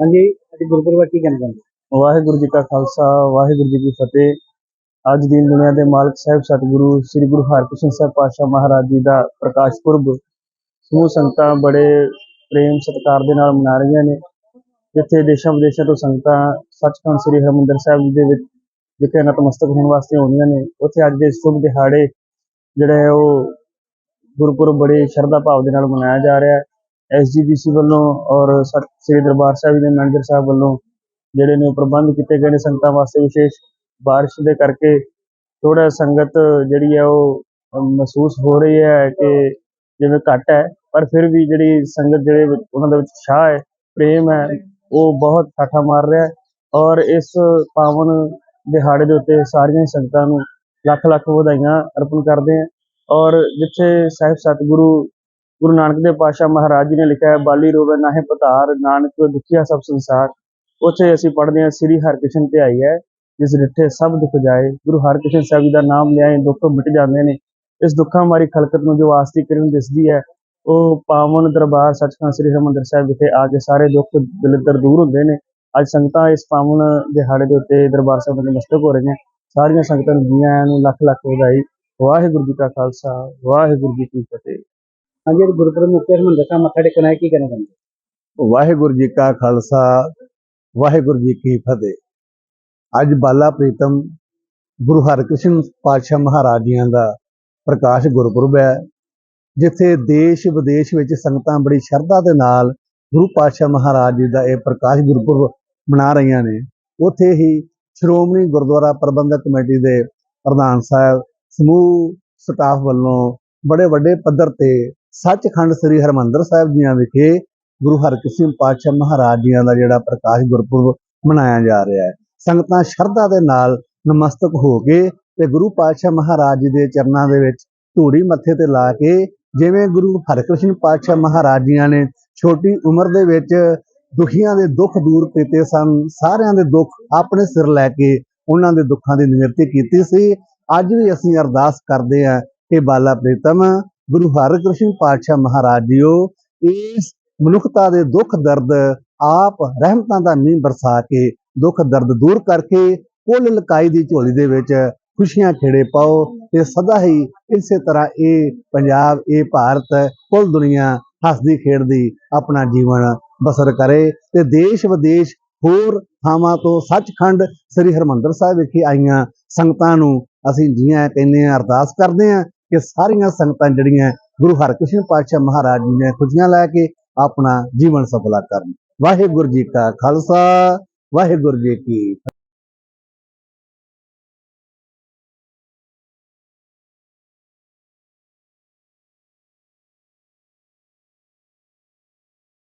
ਹਾਂਜੀ, ਅੱਜ ਗੁਰਪੁਰਬ ਕੀ ਕਹਿਣਾ ਚਾਹੁੰਦੇ ਵਾਹਿਗੁਰੂ ਜੀ ਕਾ ਖਾਲਸਾ, ਵਾਹਿਗੁਰੂ ਜੀ ਕੀ ਫਤਿਹ। ਅੱਜ ਦੀ ਦੁਨੀਆ ਦੇ ਮਾਲਕ ਸਾਹਿਬ ਸਤਿਗੁਰੂ ਸ੍ਰੀ ਗੁਰੂ ਹਰਕ੍ਰਿਸ਼ਨ ਸਾਹਿਬ ਪਾਤਸ਼ਾਹ ਮਹਾਰਾਜ ਜੀ ਦਾ ਪ੍ਰਕਾਸ਼ ਪੁਰਬ, ਸਮੂਹ ਸੰਗਤਾਂ ਬੜੇ ਪ੍ਰੇਮ ਸਤਿਕਾਰ ਦੇ ਨਾਲ ਮਨਾ ਰਹੀਆਂ ਨੇ। ਜਿੱਥੇ ਦੇਸ਼ਾਂ ਵਿਦੇਸ਼ਾਂ ਤੋਂ ਸੰਗਤਾਂ ਸੱਚਖੰਡ ਸ੍ਰੀ ਹਰਿਮੰਦਰ ਸਾਹਿਬ ਜੀ ਦੇ ਵਿੱਚ ਜਿੱਥੇ ਨਤਮਸਤਕ ਹੋਣ ਵਾਸਤੇ ਆਉਂਦੀਆਂ ਨੇ, ਉੱਥੇ ਅੱਜ ਦੇ ਸ਼ੁਭ ਦਿਹਾੜੇ ਜਿਹੜਾ ਹੈ ਉਹ ਗੁਰਪੁਰਬ ਬੜੇ ਸ਼ਰਧਾ ਭਾਵ ਦੇ ਨਾਲ ਮਨਾਇਆ ਜਾ ਰਿਹਾ ਹੈ। ਐਸਜੀਪੀਸੀ ਵੱਲੋਂ ਔਰ ਸਤ ਸ੍ਰੀ ਦਰਬਾਰ ਸਾਹਿਬ ਦੇ ਮੈਨੇਜਰ ਸਾਹਿਬ ਵੱਲੋਂ ਜਿਹੜੇ ਨੇ ਉਹ ਪ੍ਰਬੰਧ ਕੀਤੇ ਗਏ ਨੇ ਸੰਗਤਾਂ ਵਾਸਤੇ ਵਿਸ਼ੇਸ਼। ਬਾਰਿਸ਼ ਦੇ ਕਰਕੇ ਥੋੜਾ ਸੰਗਤ ਜਿਹੜੀ ਹੈ ਉਹ ਮਹਿਸੂਸ ਹੋ ਰਹੀ ਹੈ ਕਿ ਜਿਵੇਂ ਘੱਟ ਹੈ, ਪਰ ਫਿਰ ਵੀ ਜਿਹੜੀ ਸੰਗਤ ਜਿਹੜੇ ਉਹਨਾਂ ਦੇ ਵਿੱਚ ਸ਼ਾਹ ਹੈ, ਪ੍ਰੇਮ ਹੈ, ਉਹ ਬਹੁਤ ਠਾਠਾ ਮਾਰ ਰਿਹਾ ਹੈ। ਔਰ ਇਸ ਪਾਵਨ ਦਿਹਾੜੇ ਦੇ ਉੱਤੇ ਸਾਰੀਆਂ ਹੀ ਸੰਗਤਾਂ ਨੂੰ ਲੱਖ ਲੱਖ ਵਧਾਈਆਂ ਅਰਪਣ ਕਰਦੇ ਹਾਂ। ਔਰ ਜਿੱਥੇ ਸਾਹਿਬ ਸਤਿਗੁਰੂ ਗੁਰੂ ਨਾਨਕ ਦੇਵ ਪਾਤਸ਼ਾਹ ਮਹਾਰਾਜ ਜੀ ਨੇ ਲਿਖਿਆ ਹੈ, ਬਾਲੀ ਰੋਵੇ ਨਾਹੇ ਪਤਾਰ, ਨਾਨਕ ਦੁਖੀਆ ਸਭ ਸੰਸਾਰ। ਉੱਥੇ ਅਸੀਂ ਪੜ੍ਹਦੇ ਹਾਂ, ਸ੍ਰੀ ਹਰਿਕ੍ਰਿਸ਼ਨ ਧਿਆਈ ਹੈ, ਜਿਸ ਰਿੱਠੇ ਸਭ ਦੁੱਖ ਜਾਏ। ਗੁਰੂ ਹਰਕ੍ਰਿਸ਼ਨ ਸਾਹਿਬ ਜੀ ਦਾ ਨਾਮ ਲਿਆਏ, ਦੁੱਖ ਮਿਟ ਜਾਂਦੇ ਨੇ। ਇਸ ਦੁੱਖਾਂ ਮਾਰੀ ਖਲਕਤ ਨੂੰ ਜੋ ਆਸਤੀ ਕਿਰਨ ਦਿਸਦੀ ਹੈ, ਉਹ ਪਾਵਨ ਦਰਬਾਰ ਸੱਚਖੰਡ ਸ੍ਰੀ ਹਰਿਮੰਦਰ ਸਾਹਿਬ ਵਿਖੇ ਆ ਕੇ ਸਾਰੇ ਦੁੱਖ ਦਲਿੱਦਰ ਦੂਰ ਹੁੰਦੇ ਨੇ। ਅੱਜ ਸੰਗਤਾਂ ਇਸ ਪਾਵਨ ਦਿਹਾੜੇ ਦੇ ਉੱਤੇ ਦਰਬਾਰ ਸਾਹਿਬ ਦੇ ਮਸਤਕ ਹੋ ਰਹੀਆਂ। ਸਾਰੀਆਂ ਸੰਗਤਾਂ ਨੂੰ ਜੀਆਂ ਨੂੰ ਲੱਖ ਲੱਖ ਵਧਾਈ। ਵਾਹਿਗੁਰੂ ਜੀ ਕਾ ਖਾਲਸਾ, ਵਾਹਿਗੁਰੂ ਜੀ ਕੀ ਫਤਿਹ। ਹਾਂਜੀ, ਅੱਜ ਗੁਰਪੁਰਬ ਮੁਕਤੇ ਹਰਿਮੰਦਰ ਸਾਹਿਬ ਮੱਥਾ ਟੇਕਣਾ ਹੈ ਕੀ ਕਹਿਣਾ ਚਾਹੁੰਦੇ ਵਾਹਿਗੁਰੂ ਜੀ ਕਾ ਖਾਲਸਾ, ਵਾਹਿਗੁਰੂ ਜੀ ਕੀ ਫਤਿਹ। ਅੱਜ ਬਾਲਾ ਪ੍ਰੀਤਮ ਗੁਰੂ ਹਰਕ੍ਰਿਸ਼ਨ ਪਾਤਸ਼ਾਹ ਮਹਾਰਾਜ ਜੀਆਂ ਦਾ ਪ੍ਰਕਾਸ਼ ਗੁਰਪੁਰਬ ਹੈ, ਜਿੱਥੇ ਦੇਸ਼ ਵਿਦੇਸ਼ ਵਿੱਚ ਸੰਗਤਾਂ ਬੜੀ ਸ਼ਰਧਾ ਦੇ ਨਾਲ ਗੁਰੂ ਪਾਤਸ਼ਾਹ ਮਹਾਰਾਜ ਜੀ ਦਾ ਇਹ ਪ੍ਰਕਾਸ਼ ਗੁਰਪੁਰਬ ਮਨਾ ਰਹੀਆਂ ਨੇ। ਉੱਥੇ ਹੀ ਸ਼੍ਰੋਮਣੀ ਗੁਰਦੁਆਰਾ ਪ੍ਰਬੰਧਕ ਕਮੇਟੀ ਦੇ ਪ੍ਰਧਾਨ ਸਾਹਿਬ, ਸਮੂਹ ਸਟਾਫ ਵੱਲੋਂ ਬੜੇ ਵੱਡੇ ਪੱਧਰ ਤੇ ਸੱਚਖੰਡ ਸ੍ਰੀ ਹਰਮੰਦਰ ਸਾਹਿਬ ਜੀਆਂ ਵਿਖੇ ਗੁਰੂ ਹਰਕ੍ਰਿਸ਼ਨ ਪਾਤਸ਼ਾਹ ਮਹਾਰਾਜ ਜੀਆਂ ਦਾ ਜਿਹੜਾ ਪ੍ਰਕਾਸ਼ ਗੁਰਪੁਰਬ ਮਨਾਇਆ ਜਾ ਰਿਹਾ ਹੈ। ਸੰਗਤਾਂ ਸ਼ਰਧਾ ਦੇ ਨਾਲ ਨਮਸਤਕ ਹੋ ਕੇ ਤੇ ਗੁਰੂ ਪਾਤਸ਼ਾਹ ਮਹਾਰਾਜ ਜੀ ਦੇ ਚਰਨਾਂ ਦੇ ਵਿੱਚ ਧੂੜੀ ਮੱਥੇ ਤੇ ਲਾ ਕੇ ਜਿਵੇਂ ਗੁਰੂ ਹਰਕ੍ਰਿਸ਼ਨ ਪਾਤਸ਼ਾਹ ਮਹਾਰਾਜ ਜੀਆਂ ਨੇ ਛੋਟੀ ਉਮਰ ਦੇ ਵਿੱਚ ਦੁਖੀਆਂ ਦੇ ਦੁੱਖ ਦੂਰ ਕੀਤੇ ਸਨ, ਸਾਰਿਆਂ ਦੇ ਦੁੱਖ ਆਪਣੇ ਸਿਰ ਲੈ ਕੇ ਉਹਨਾਂ ਦੇ ਦੁੱਖਾਂ ਦੀ ਨਿਵਰਤੀ ਕੀਤੀ ਸੀ। ਅੱਜ ਵੀ ਅਸੀਂ ਅਰਦਾਸ ਕਰਦੇ ਹਾਂ ਕਿ ਬਾਲਾ ਪ੍ਰੀਤਮ ਗੁਰੂ ਹਰਕ੍ਰਿਸ਼ਨ ਪਾਤਸ਼ਾਹ ਮਹਾਰਾਜ ਜੀਓ, ਇਸ ਮਨੁੱਖਤਾ ਦੇ ਦੁੱਖ ਦਰਦ ਆਪ ਰਹਿਮਤਾਂ ਦਾ ਮੀਂਹ ਬਰਸਾ ਕੇ ਦੁੱਖ ਦਰਦ ਦੂਰ ਕਰਕੇ ਕੁੱਲ ਲਕਾਈ ਦੀ ਝੋਲੀ ਦੇ ਵਿੱਚ ਖੁਸ਼ੀਆਂ ਖੇੜੇ ਪਾਓ ਤੇ ਸਦਾ ਹੀ ਇਸੇ ਤਰ੍ਹਾਂ ਇਹ ਪੰਜਾਬ, ਇਹ ਭਾਰਤ, ਕੁੱਲ ਦੁਨੀਆ ਹੱਸਦੀ ਖੇਡਦੀ ਆਪਣਾ ਜੀਵਨ ਬਸਰ ਕਰੇ ਤੇ ਦੇਸ਼ ਵਿਦੇਸ਼ ਹੋਰ ਥਾਵਾਂ ਤੋਂ ਸੱਚਖੰਡ ਸ੍ਰੀ ਹਰਮੰਦਰ ਸਾਹਿਬ ਵਿਖੇ ਆਈਆਂ ਸੰਗਤਾਂ ਨੂੰ ਅਸੀਂ ਜੀਆਂ ਕਹਿੰਦੇ ਹਾਂ, ਅਰਦਾਸ ਕਰਦੇ ਹਾਂ ਕਿ ਸਾਰੀਆਂ ਸੰਗਤਾਂ ਜਿਹੜੀਆਂ ਗੁਰੂ ਹਰਕ੍ਰਿਸ਼ਨ ਪਾਤਸ਼ਾਹ ਮਹਾਰਾਜ ਜੀ ਨੇ ਖੁਸ਼ੀਆਂ ਲੈ ਕੇ ਆਪਣਾ ਜੀਵਨ ਸਫਲਾ ਕਰਨ। ਵਾਹਿਗੁਰੂ ਜੀ ਕਾ ਖਾਲਸਾ, ਵਾਹਿਗੁਰੂ ਜੀ ਕੀ